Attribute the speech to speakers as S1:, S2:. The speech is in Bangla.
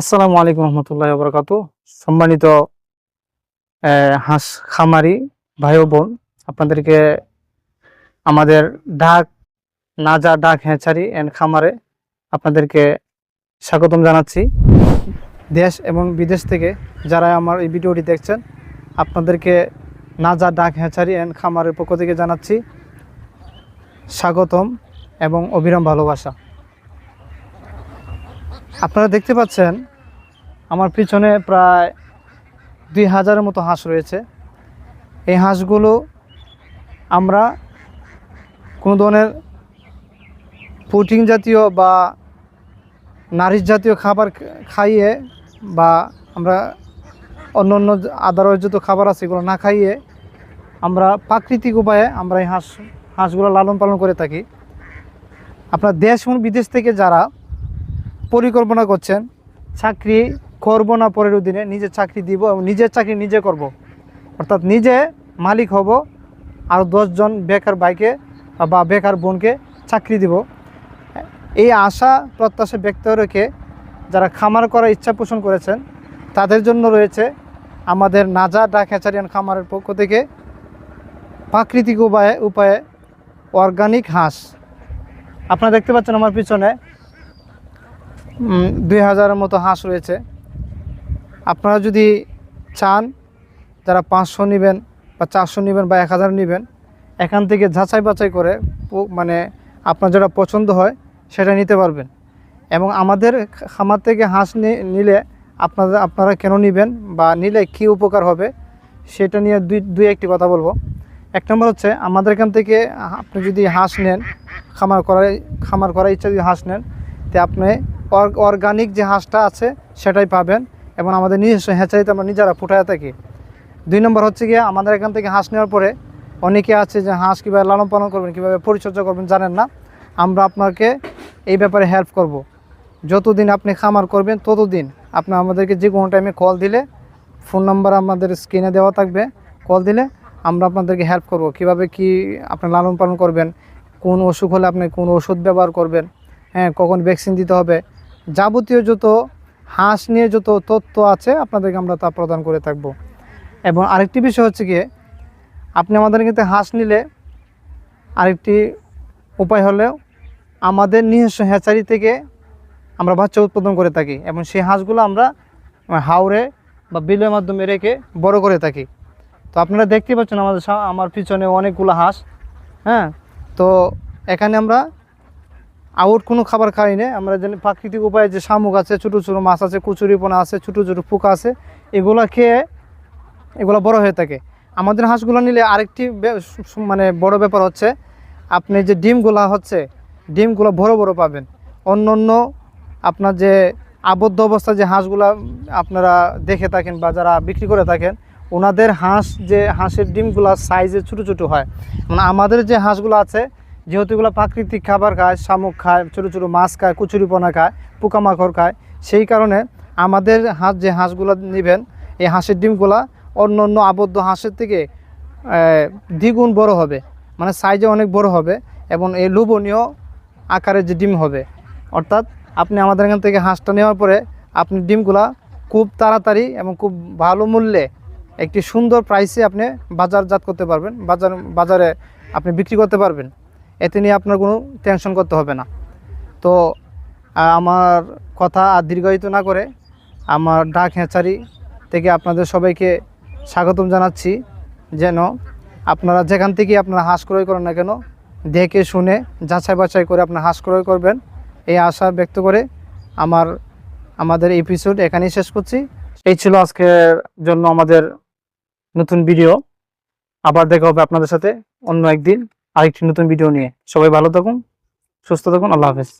S1: আসসালামু আলাইকুম রহমতুল্লাহ বরকাত সম্মানিত হাঁস খামারি ভাই বোন, আপনাদেরকে আমাদের ডাক, নাজা ডাক হ্যাঁচারি অ্যান্ড খামারে আপনাদেরকে স্বাগতম জানাচ্ছি। দেশ এবং বিদেশ থেকে যারা আমার এই ভিডিওটি দেখছেন, আপনাদেরকে নাজা ডাক হ্যাঁচারি অ্যান্ড খামারের পক্ষ থেকে জানাচ্ছি স্বাগতম এবং অবিরাম ভালোবাসা। আপনারা দেখতে পাচ্ছেন, আমার পিছনে প্রায় দুই হাজারের মতো হাঁস রয়েছে। এই হাঁসগুলো আমরা কোনো ধরনের প্রোটিন জাতীয় বা নারিশ জাতীয় খাবার খাইয়ে বা আমরা অন্য অন্য আদারস যত খাবার আছে, এগুলো না খাইয়ে আমরা প্রাকৃতিক উপায়ে আমরা এই হাঁস, হাঁসগুলো লালন পালন করে থাকি। আপনার দেশ এবং বিদেশ থেকে যারা পরিকল্পনা করছেন, চাকরি করব না পরের দিনে নিজের চাকরি দিব এবং নিজের চাকরি নিজে করব। অর্থাৎ নিজে মালিক হব আর দশজন বেকার বাইকে বা বেকার বোনকে চাকরি দিব এই আশা, প্রত্যাশা ব্যক্ত রেখে যারা খামার করার ইচ্ছা পোষণ করেছেন, তাদের জন্য রয়েছে আমাদের নাজা ডাক হ্যাচারিয়ান খামারের পক্ষ থেকে প্রাকৃতিক উপায়ে উপায়ে অর্গানিক হাঁস আপনারা দেখতে পাচ্ছেন আমার পিছনে দুই হাজারের মতো হাঁস রয়েছে। আপনারা যদি চান, যারা পাঁচশো নেবেন বা চারশো নেবেন বা এক হাজার নেবেন, এখান থেকে যাচাই বাছাই করে মানে আপনার যেটা পছন্দ হয়, সেটা নিতে পারবেন। এবং আমাদের খামার থেকে হাঁস নিলে আপনারা আপনারা কেন নেবেন বা নিলে কী উপকার হবে, সেটা নিয়ে দুই দুই একটি কথা বলব। এক নম্বর হচ্ছে, আমাদের এখান থেকে আপনি যদি হাঁস নেন, খামার করার খামার করার ইচ্ছা যদি হাঁস নেন, তে আপনি অর্গানিক যে হাঁসটা আছে, সেটাই পাবেন। এবং আমাদের নিজস্ব হ্যাচারিতে আমরা নিজেরা ফুটায় থাকি। দুই নম্বর হচ্ছে গিয়ে আমাদের এখান থেকে হাঁস নেওয়ার পরে অনেকে আছে যে হাঁস কীভাবে লালন পালন করবেন, কীভাবে পরিচর্যা করবেন জানেন না? আমরা আপনাকে এই ব্যাপারে হেল্প করব। যতদিন আপনি খামার করবেন, ততদিন আপনি আমাদেরকে যে কোনো টাইমে কল দিলে ফোন নাম্বার আমাদের স্ক্রিনে দেওয়া থাকবে। কল দিলে আমরা আপনাদেরকে হেল্প করব। কীভাবে কি আপনি লালন পালন করবেন, কোন অসুখ হলে আপনি কোন ওষুধ ব্যবহার করবেন হ্যাঁ কখন ভ্যাকসিন দিতে হবে যাবতীয় যত হাঁস নিয়ে যত তথ্য আছে আপনাদেরকে আমরা তা প্রদান করে থাকব। এবং আরেকটি বিষয় হচ্ছে গিয়ে, আপনি আমাদের কিন্তু হাঁস নিলে আরেকটি উপায় হলেও আমাদের নিজস্ব হ্যাচারি থেকে আমরা বাচ্চা উৎপাদন করে থাকি এবং সেই হাঁসগুলো আমরা হাওড়ে বা বিলের মাধ্যমে রেখে বড় করে থাকি। তো আপনারা দেখতে পাচ্ছেন আমাদের আমার পিছনে অনেকগুলো হাঁস হ্যাঁ? তো এখানে আমরা আউট কোনো খাবার খাই না। আমরা জানি প্রাকৃতিক উপায়ে যে শামুক আছে, ছোটো ছোটো মাছ আছে কুচুরিপোনা আছে, ছোটো ছোটো পোকা আছে, এগুলো খেয়ে এগুলো বড় হয়ে থাকে। আমাদের হাঁসগুলো নিলে আরেকটি মানে বড় ব্যাপার হচ্ছে, আপনি যে ডিমগুলো হচ্ছে, ডিমগুলো বড় বড় পাবেন। অন্য অন্য আপনার যে আবদ্ধ অবস্থা যে হাঁসগুলা আপনারা দেখে থাকেন বা যারা বিক্রি করে থাকেন, ওনাদের হাঁস যে হাঁসের ডিমগুলো সাইজে ছোটো ছোটো হয়। মানে আমাদের যে হাঁসগুলো আছে যেহেতু এগুলো প্রাকৃতিক খাবার খায়, শামুক খায়, ছোটো ছোটো মাছ খায় কুচুরিপনা খায়, পোকামাকড় খায়, সেই কারণে আমাদের হাঁস যে হাঁসগুলো নেবেন, এই হাঁসের ডিমগুলা অন্য অন্য আবদ্ধ হাঁসের থেকে দ্বিগুণ বড় হবে। মানে সাইজে অনেক বড় হবে এবং এই লোভনীয় আকারের যে ডিম হবে। অর্থাৎ আপনি আমাদের এখান থেকে হাঁসটা নেওয়ার পরে আপনি ডিমগুলা খুব তাড়াতাড়ি এবং খুব ভালো মূল্যে একটি সুন্দর প্রাইসে আপনি বাজারজাত করতে পারবেন। বাজার, বাজারে আপনি বিক্রি করতে পারবেন। এতে নিয়ে আপনার কোনো টেনশন করতে হবে না। তো আমার কথা আর দীর্ঘায়িত না করে আমার ডাক হ্যাঁচারি থেকে আপনাদের সবাইকে স্বাগতম জানাচ্ছি। যেন আপনারা যেখান থেকে আপনারা হাঁস ক্রয় করেন না কেন, দেখে শুনে, যাচাই বাছাই করে আপনার হাঁস ক্রয় করবেন। এই আশা ব্যক্ত করে আমার, আমাদের এপিসোড এখানেই শেষ করছি। এই ছিল আজকের জন্য আমাদের নতুন ভিডিও আবার দেখা হবে আপনাদের সাথে অন্য একদিন। আরেকটি নতুন ভিডিও নিয়ে। সবাই ভালো থাকুন সুস্থ থাকুন আল্লাহ হাফেজ।